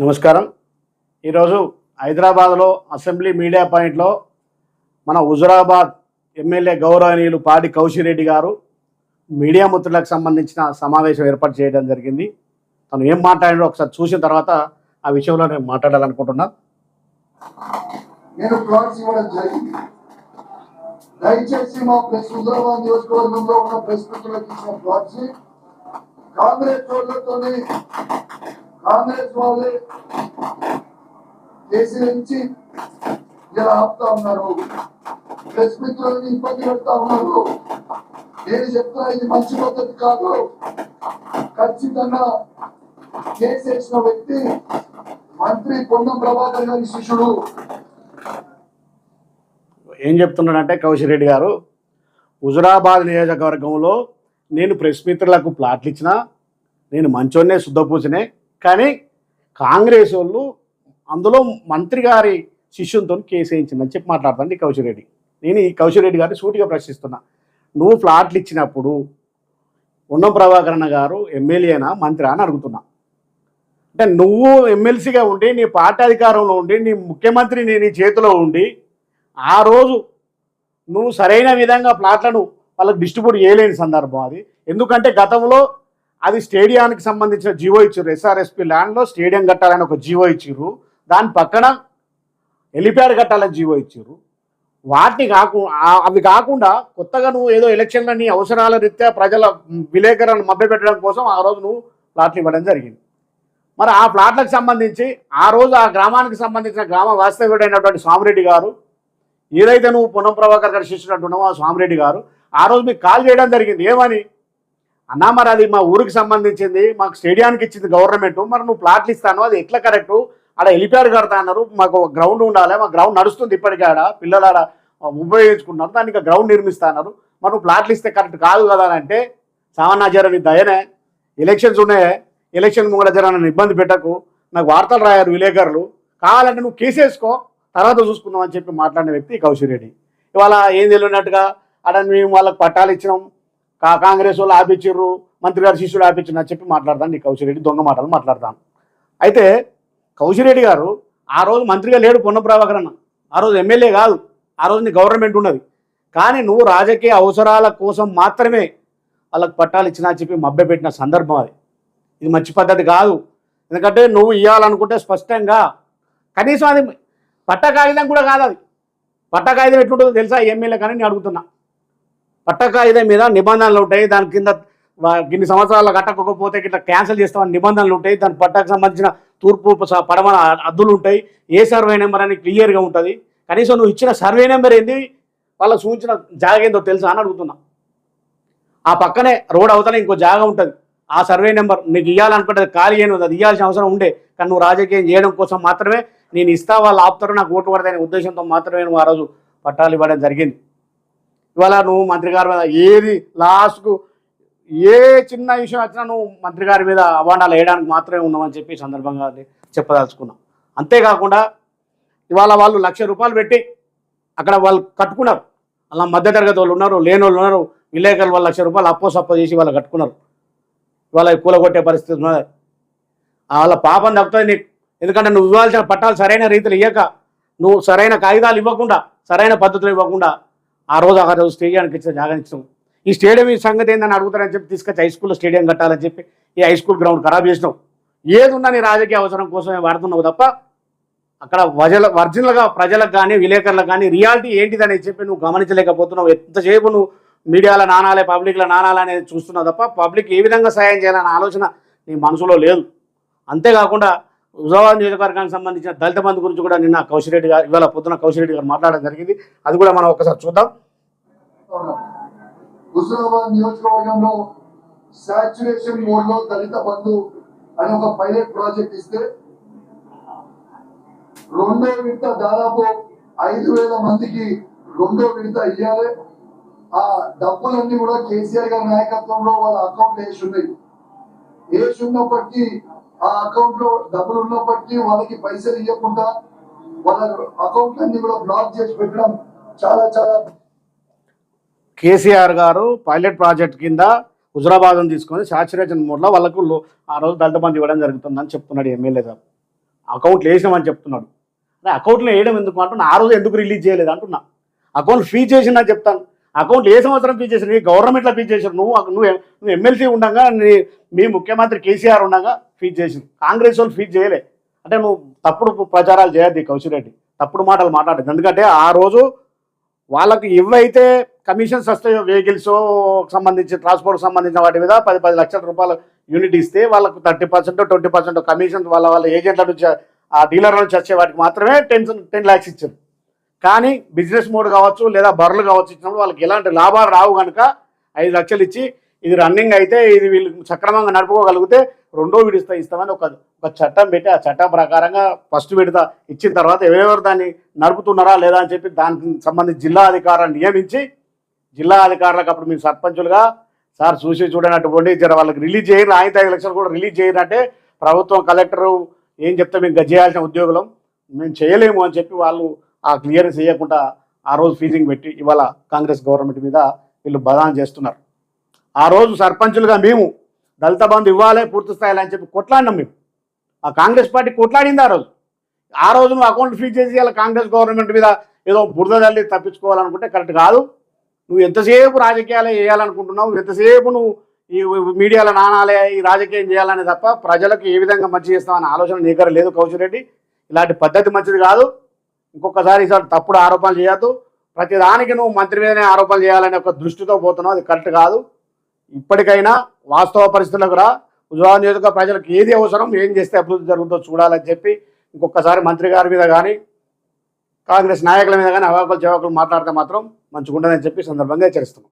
నమస్కారం. ఈరోజు హైదరాబాద్లో అసెంబ్లీ మీడియా పాయింట్లో మన హుజురాబాద్ ఎమ్మెల్యే గౌరవనీయులు పాడి కౌశిరెడ్డి గారు మీడియా మిత్రులకు సంబంధించిన సమావేశం ఏర్పాటు చేయడం జరిగింది. తను ఏం మాట్లాడాడో ఒకసారి చూసిన తర్వాత ఆ విషయంలో నేను మాట్లాడాలనుకుంటున్నా. నేను ప్లాట్స్ ఇవ్వడం జరిగింది. దయచేసి మా ప్రెస్ హుజరాబాద్ నియోజకవర్గంలో ఉన్న ప్రెస్ మిత్రులకు ఇచ్చిన ప్లాట్స్ కాంగ్రెస్ కాంగ్రెస్ వాళ్ళే కేసీ నుంచి ఇలా ఆపుతా ఉన్నారు. ప్రెస్ మిత్రులని ఇబ్బంది పెడతా ఉన్నారు. నేను చెప్తున్నా ఇది మంచి పద్ధతి కాదు. ఖచ్చితంగా కేసు వేసిన వ్యక్తి మంత్రి పొన్నం ప్రభాకర్ గారి శిష్యుడు. ఏం చెప్తున్నాడంటే కౌశిరెడ్డి గారు హుజురాబాద్ నియోజకవర్గంలో నేను ప్రెస్ మిత్రులకు ప్లాట్లు ఇచ్చిన నేను మంచోన్నే శుద్ధపూసనే కానీ కాంగ్రెస్ వాళ్ళు అందులో మంత్రి గారి శిష్యునితో కేసు వేయించిందని చెప్పి మాట్లాడుతుంది కౌశిరెడ్డి నేను ఈ కౌశిరెడ్డి గారిని సూటిగా ప్రశ్నిస్తున్నా. నువ్వు ఫ్లాట్లు ఇచ్చినప్పుడు ఉన్న ప్రభాకరణ గారు ఎమ్మెల్యేనా మంత్రి అని అడుగుతున్నా. అంటే నువ్వు ఎమ్మెల్సీగా ఉండి నీ పార్టీ అధికారంలో ఉండి నీ ముఖ్యమంత్రి నీ నీ చేతిలో ఉండి ఆ రోజు నువ్వు సరైన విధంగా ప్లాట్లను వాళ్ళకి డిస్ట్రిబ్యూట్ చేయలేని సందర్భం అది. ఎందుకంటే గతంలో అది స్టేడియానికి సంబంధించిన జీవో ఇచ్చారు. ఎస్ఆర్ఎస్పి ల్యాండ్లో స్టేడియం కట్టాలని ఒక జీవో ఇచ్చారు. దాని పక్కన హెలిప్యాడ్ కట్టాలని జీవో ఇచ్చారు. వాటిని కాకు అవి కాకుండా కొత్తగా నువ్వు ఏదో ఎలక్షన్ల నీ అవసరాల రీత్యా ప్రజల విలేకరులను మభ్యపెట్టడం కోసం ఆ రోజు నువ్వు ప్లాట్లు ఇవ్వడం జరిగింది. మరి ఆ ప్లాట్లకు సంబంధించి ఆ రోజు ఆ గ్రామానికి సంబంధించిన గ్రామ వాస్తవ్యుడైనటువంటి స్వామిరెడ్డి గారు ఏదైతే నువ్వు పునం ప్రభాకర్ గారు శిష్యుడు ఆ స్వామిరెడ్డి గారు ఆ రోజు మీకు కాల్ చేయడం జరిగింది. ఏమని? అన్నా మరి అది మా ఊరికి సంబంధించింది మాకు స్టేడియానికి ఇచ్చింది గవర్నమెంట్ మరి నువ్వు ప్లాట్లు ఇస్తాను అది ఎట్లా కరెక్టు ఆడ హెలిప్యాడ్ కడతా అన్నారు మాకు గ్రౌండ్ ఉండాలి మా గ్రౌండ్ నడుస్తుంది ఇప్పటికీ ఆడ పిల్లలు ఆడ ఉపయోగించుకుంటున్నారు దానికి గ్రౌండ్ నిర్మిస్తున్నారు మరి నువ్వు ప్లాట్లు ఇస్తే కరెక్ట్ కాదు కదా అని అంటే సామాన్యాచారం నీ దయనే. ఎలక్షన్స్ ఉన్నాయి ఎలక్షన్ ముంగడ జర నన్ను ఇబ్బంది పెట్టకు. నాకు వార్తలు రాయారు విలేకరులు. కావాలంటే నువ్వు కేసేసుకో తర్వాత చూసుకుందాం అని చెప్పి మాట్లాడిన వ్యక్తి కౌశిరెడ్డి ఇవాళ ఏం తెలియనట్టుగా అక్కడ మేము వాళ్ళకి పట్టాలు ఇచ్చినాం కాంగ్రెస్ వాళ్ళు ఆపించారు మంత్రి గారు శిష్యుడు ఆపించిన చెప్పి మాట్లాడతాను. నీ కౌశిరెడ్డి దొంగ మాటలు మాట్లాడతాను. అయితే కౌశిరెడ్డి గారు ఆ రోజు మంత్రిగా లేడు పొన్న ప్రభాకర్ అన్న ఆ రోజు ఎమ్మెల్యే కాదు. ఆ రోజు నీ గవర్నమెంట్ ఉన్నది. కానీ నువ్వు రాజకీయ అవసరాల కోసం మాత్రమే వాళ్ళకి పట్టాలు ఇచ్చినా చెప్పి మభ్యపెట్టిన సందర్భం అది. ఇది మంచి పద్ధతి కాదు. ఎందుకంటే నువ్వు ఇవ్వాలనుకుంటే స్పష్టంగా కనీసం అది పట్ట కాగితం కూడా కాదు అది. పట్ట కాగితం ఎట్లుంటుందో తెలుసా? ఎమ్మెల్యే కానీ నేను అడుగుతున్నా. పట్ట కాగితం మీద నిబంధనలు ఉంటాయి. దాని కింద ఇన్ని సంవత్సరాలు కట్టకపోతే ఇట్లా క్యాన్సిల్ చేస్తామని నిబంధనలు ఉంటాయి. దాని పట్టకు సంబంధించిన తూర్పు స- అద్దులు ఉంటాయి. ఏ సర్వే నెంబర్ అని క్లియర్గా ఉంటుంది. కనీసం నువ్వు ఇచ్చిన సర్వే నెంబర్ ఏంది? వాళ్ళకు సూచించిన జాగా ఏందో తెలుసా అని అడుగుతున్నా. ఆ పక్కనే రోడ్ అవతల ఇంకో జాగా ఉంటుంది. ఆ సర్వే నెంబర్ నీకు ఇవ్వాలనుకుంటే ఖాళీ అయినది అది ఇవ్వాల్సిన అవసరం ఉండే. కానీ నువ్వు రాజకీయం చేయడం కోసం మాత్రమే నేను ఇస్తా వాళ్ళు ఆపుతారు. నాకు ఓటు పడతాయనే ఉద్దేశంతో మాత్రమే నువ్వు ఆ రోజు పట్టాలు ఇవ్వడం జరిగింది. ఇవాళ నువ్వు మంత్రి గారి మీద ఏది లాస్ట్కు ఏ చిన్న విషయం వచ్చినా నువ్వు మంత్రి గారి మీద అవాండాలు వేయడానికి మాత్రమే ఉన్నామని చెప్పి సందర్భంగా అది చెప్పదలుచుకున్నాం. అంతేకాకుండా ఇవాళ వాళ్ళు లక్ష రూపాయలు పెట్టి అక్కడ వాళ్ళు కట్టుకున్నారు. అలా మధ్యతరగతి వాళ్ళు ఉన్నారు లేని వాళ్ళు ఉన్నారు విలేకరులు వాళ్ళు లక్ష రూపాయలు అప్పో సప్పో చేసి వాళ్ళు కట్టుకున్నారు. ఇవాళ కూలగొట్టే పరిస్థితి ఉన్నది. వాళ్ళ పాపం తప్పుతుంది నీకు. ఎందుకంటే నువ్వు ఇవ్వాల్సిన పట్టాలు సరైన రీతిలో ఇవ్వక నువ్వు సరైన కాగితాలు ఇవ్వకుండా సరైన పద్ధతులు ఇవ్వకుండా ఆ రోజు ఆ రోజు స్టేడియానికి ఇచ్చిన జాగనిచ్చాం ఈ స్టేడియం ఈ సంగతి ఏందని అడుగుతారని చెప్పి తీసుకొచ్చి హై స్కూల్లో స్టేడియం కట్టాలని చెప్పి ఈ హై స్కూల్ గ్రౌండ్ ఖరాబ్ చేసినావు ఏది ఉన్నా నీ రాజకీయ అవసరం కోసమే వాడుతున్నావు తప్ప అక్కడ వజల ఒరిజినల్గా ప్రజలకు కానీ విలేకరులకు కానీ రియాలిటీ ఏంటిదని చెప్పి నువ్వు గమనించలేకపోతున్నావు. ఎంతసేపు నువ్వు మీడియాలో నానాలే పబ్లిక్లో నానాలే అనేది చూస్తున్నావు తప్ప పబ్లిక్ ఏ విధంగా సాయం చేయాలనే ఆలోచన నీ మనసులో లేదు. అంతేకాకుండా హుజరాబాద్ నియోజకవర్గానికి సంబంధించిన దళిత మంది గురించి కూడా నిన్న కౌశిరెడ్డి గారు ఇవాళ పొద్దున కౌశిరెడ్డి గారు మాట్లాడడం జరిగింది. అది కూడా మనం ఒకసారి చూద్దాం. హుజరాబాద్ నియోజకవర్గంలో సాచురేషన్ మోడ్లో దళిత బంధు అని ఒక పైలట్ ప్రాజెక్ట్ ఇస్తే రెండో విడత దాదాపు ఐదు వేల మందికి రెండో విడత ఇవ్వాలి ఆ డబ్బులన్నీ కూడా కేసీఆర్ గారి నాయకత్వంలో వాళ్ళ అకౌంట్ వేసి ఉన్నాయి. వేసి ఉన్నప్పటికీ ఆ అకౌంట్లో డబ్బులు ఉన్నప్పటికీ వాళ్ళకి పైసలు ఇవ్వకుండా వాళ్ళ అకౌంట్ అన్ని కూడా బ్లాక్ చేసి పెట్టడం చాలా చాలా కేసీఆర్ గారు పైలట్ ప్రాజెక్ట్ కింద హుజరాబాద్ను తీసుకొని శాచురేషన్ మోడ్లో వాళ్ళకు ఆ రోజు దళిత బంధు ఇవ్వడం జరుగుతుందని చెప్తున్నాడు ఎమ్మెల్యే గారు. అకౌంట్లు వేసినామని చెప్తున్నాడు. అరే అకౌంట్లో వేయడం ఎందుకు అంటున్నా? ఆ రోజు ఎందుకు రిలీజ్ చేయలేదు అంటున్నా? అకౌంట్ ఫీ చేసిందని చెప్తాను. అకౌంట్ ఏ సంవత్సరం ఫీ చేసిన గవర్నమెంట్లో ఫీ చేసిన నువ్వు నువ్వు నువ్వు ఎమ్మెల్సీ ఉండగా నీ మీ ముఖ్యమంత్రి కేసీఆర్ ఉండగా ఫీజ్ చేసింది కాంగ్రెస్ వాళ్ళు ఫీజ్ చేయలే. అంటే నువ్వు తప్పుడు ప్రచారాలు చేయద్దు కౌశిరెడ్డి తప్పుడు మాటలు మాట్లాడద్దు. ఎందుకంటే ఆ రోజు వాళ్ళకి ఇవైతే కమిషన్స్ వస్తాయో వెహికల్స్ సంబంధించి ట్రాన్స్పోర్ట్ సంబంధించిన వాటి మీద పది పది లక్షల రూపాయలు యూనిట్ ఇస్తే వాళ్ళకు thirty percent twenty percent commission వాళ్ళ వాళ్ళ ఏజెంట్ల నుంచి ఆ డీలర్ నుంచి వచ్చే వాటికి మాత్రమే టెన్ టెన్ ల్యాక్స్ ఇచ్చారు. కానీ బిజినెస్ మోడ్ కావచ్చు లేదా బర్రెలు కావచ్చు ఇచ్చినప్పుడు వాళ్ళకి ఎలాంటి లాభాలు రావు కనుక ఐదు లక్షలు ఇచ్చి ఇది రన్నింగ్ అయితే ఇది వీళ్ళు సక్రమంగా నడుపుకోగలిగితే రెండో విడిస్తా ఇస్తామని ఒక ఒక చట్టం పెట్టి ఆ చట్టం ప్రకారంగా ఫస్ట్ విడత ఇచ్చిన తర్వాత ఎవరెవరు దాన్ని నడుపుతున్నారా లేదా అని చెప్పి దానికి సంబంధించి జిల్లా అధికారాన్ని నియమించి జిల్లా అధికారులకు అప్పుడు మీరు సర్పంచులుగా సార్ చూసి చూడనటువంటి జర వాళ్ళకి రిలీజ్ చేయరు ఆయన ఐదు లక్షలు కూడా రిలీజ్ చేయరంటే ప్రభుత్వం కలెక్టరు ఏం చెప్తే మేము చేయాల్సిన ఉద్యోగులం. మేము చేయలేము అని చెప్పి వాళ్ళు ఆ క్లియరెన్స్ చేయకుండా ఆ రోజు ఫీజింగ్ పెట్టి ఇవాళ కాంగ్రెస్ గవర్నమెంట్ మీద వీళ్ళు బదాన్ చేస్తున్నారు. ఆ రోజు సర్పంచులుగా మేము దళిత బంధు ఇవ్వాలి పూర్తి స్థాయిలో అని చెప్పి కొట్లాడినాం మేము. ఆ కాంగ్రెస్ పార్టీ కొట్లాడింది ఆ రోజు. ఆ రోజు నువ్వు అకౌంట్ ఫీజ్ చేసి ఇలా కాంగ్రెస్ గవర్నమెంట్ మీద ఏదో బురద తల్లి తప్పించుకోవాలనుకుంటే కరెక్ట్ కాదు. నువ్వు ఎంతసేపు రాజకీయాలే చేయాలనుకుంటున్నావు ఎంతసేపు నువ్వు ఈ మీడియాలో నానాలే ఈ రాజకీయం చేయాలని తప్ప ప్రజలకు ఏ విధంగా మంచి చేస్తామనే ఆలోచన నీ దగ్గర లేదు కౌశిరెడ్డి ఇలాంటి పద్ధతి మంచిది కాదు. ఇంకొకసారి ఈసారి తప్పుడు ఆరోపణలు చేయొద్దు. ప్రతిదానికి నువ్వు మంత్రి మీదనే ఆరోపణలు చేయాలనే ఒక దృష్టితో పోతున్నావు అది కరెక్ట్ కాదు. ఇప్పటికైనా వాస్తవ పరిస్థితులకు రా. హుజరాబాద్ నియోజక ప్రజలకు ఏది అవసరం ఏం చేస్తే అభివృద్ధి జరుగుతుందో చూడాలని చెప్పి ఇంకొకసారి మంత్రి గారి మీద కానీ కాంగ్రెస్ నాయకుల మీద కానీ అవాకులు చవాకులు మాట్లాడితే మాత్రం మంచిగా ఉండదని చెప్పి సందర్భంగా హెచ్చరిస్తున్నాం.